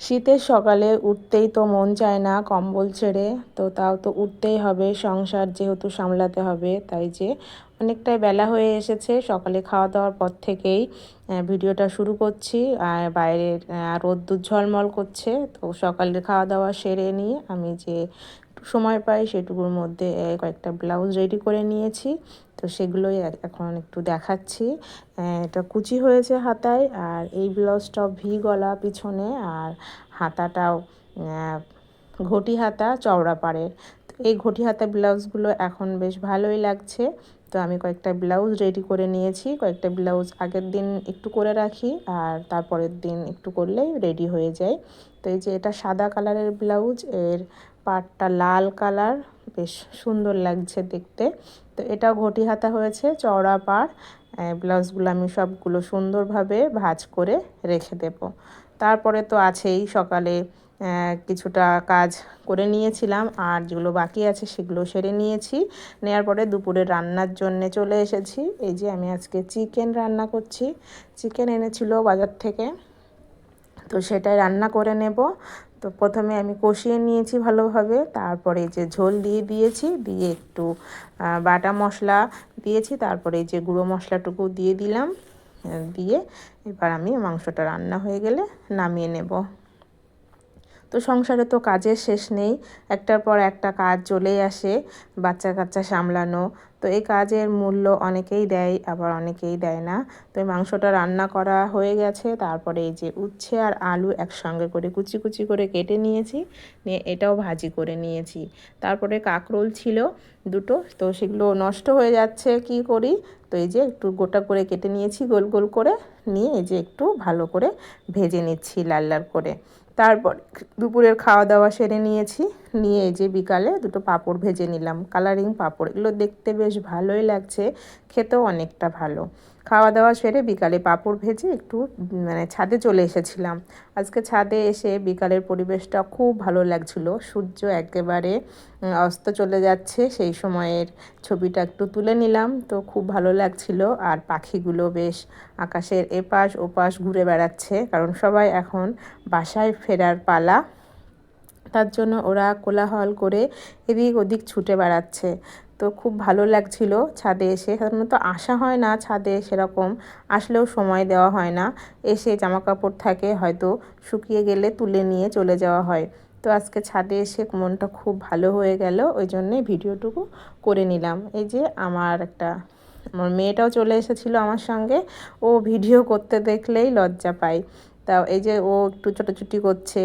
শীতের সকালে উঠতেই তো মন চায় না কম্বল ছেড়ে, তো তাও তো উঠতেই হবে, সংসার যেহেতু সামলাতে হবে, তাই যে অনেকটাই বেলা হয়ে এসেছে। সকালে খাওয়া দাওয়ার পর থেকেই ভিডিওটা শুরু করছি। আর বাইরের রোদ্দুর ঝলমল করছে। তো সকালে খাওয়া দাওয়া সেরে নিয়ে আমি যে সময় পাই, সেটুকুর মধ্যে কয়েকটা ব্লাউজ রেডি করে নিয়েছি। তো সেগুলোই এখন একটু দেখাচ্ছি। এটা কুচি হয়েছে হাতায়। আর এই ব্লাউজটাও ভি গলা পিছনে। আর হাতাটাও ঘটি হাতা চওড়া পাড়ের। এই ঘটি হাতা ব্লাউজগুলো এখন বেশ ভালোই লাগছে। তো আমি কয়েকটা ব্লাউজ রেডি করে নিয়েছি। কয়েকটা ব্লাউজ আগের দিন একটু করে রাখি আর তারপরের দিন একটু করলেই রেডি হয়ে যায়। তো এই যে এটা সাদা কালারের ব্লাউজ, এর পাটটা লাল কালার, বেশ সুন্দর লাগছে দেখতে। তো এটাও ঘটি হাতা হয়েছে, চওড়া পাড়। ব্লাউজগুলো আমি সবগুলো সুন্দরভাবে ভাজ করে রেখে দেব। তারপরে তো আছেই সকালে কিছুটা কাজ করে নিয়েছিলাম আর যেগুলো বাকি আছে সেগুলো সেরে নিয়েছি। নেওয়ার পরে দুপুরে রান্নার জন্য চলে এসেছি। এই যে আমি আজকে চিকেন রান্না করছি। চিকেন এনেছিল বাজার থেকে। তো সেটাই রান্না করে নেব। তো প্রথমে আমি কষিয়ে নিয়েছি ভালোভাবে। তারপরে যে ঝোল দিয়ে দিয়েছি, দিয়ে একটু বাটা মশলা দিয়েছি। তারপরে যে গুঁড়ো মশলাটুকু দিয়ে দিলাম। দিয়ে এবার আমি মাংসটা রান্না হয়ে গেলে নামিয়ে নেব। তো সংসারে তো কাজের শেষ নেই। একটার পর একটা কাজ চলেই আসে, বাচ্চা কাচ্চা সামলানো। তো এই কাজের মূল্য অনেকেই দেয়, আবার অনেকেই দেয় না। তো এই মাংসটা রান্না করা হয়ে গেছে, তারপরে এই যে উচ্ছে আর আলু একসঙ্গে করে কুচি কুচি করে কেটে নিয়েছি, নিয়ে এটাও ভাজি করে নিয়েছি। তারপরে কাকরোল ছিল দুটো, তো সেগুলো নষ্ট হয়ে যাচ্ছে, কি করি? তো এই যে একটু গোটা করে কেটে নিয়েছি, গোল গোল করে, নিয়ে এই যে একটু ভালো করে ভেজে নিচ্ছি লাল লাল করে। তারপর দুপুরের খাওয়া দাওয়া সেরে নিয়েছি। নিয়ে যে বিকালে দুটো পাঁপড় ভেজে নিলাম। কালারিং পাঁপড়, এগুলো দেখতে বেশ ভালোই লাগছে, খেতেও অনেকটা ভালো। খাওয়া দাওয়া সেরে বিকালে পাঁপড় ভেজে একটু মানে ছাদে চলে এসেছিলাম। আজকে ছাদে এসে বিকালের পরিবেশটা খুব ভালো লাগছিল। সূর্য একেবারে অস্ত চলে যাচ্ছে। সেই সময়ের ছবিটা একটু তুলে নিলাম। তো খুব ভালো লাগছিল। আর পাখিগুলো বেশ আকাশের এপাশ ওপাশ ঘুরে বেড়াচ্ছে। কারণ সবাই এখন বাসায় ফেরার পালা। তার জন্য ওরা কোলাহল করে এদিক ওদিক ছুটে বেড়াচ্ছে। তো খুব ভালো লাগছিল ছাদে এসে। সাধারণত আসা হয় না ছাদে সেরকম। আসলেও সময় দেওয়া হয় না। এসে জামা কাপড় থাকে, হয়তো শুকিয়ে গেলে তুলে নিয়ে চলে যাওয়া হয়। তো আজকে ছাদে এসে মনটা খুব ভালো হয়ে গেল, ওই জন্যে ভিডিওটুকু করে নিলাম। এই যে আমার একটা, আমার মেয়েটাও চলে এসেছিল আমার সঙ্গে। ও ভিডিও করতে দেখলেই লজ্জা পায়। তা এই যে ও একটু ছোটোছুটি করছে।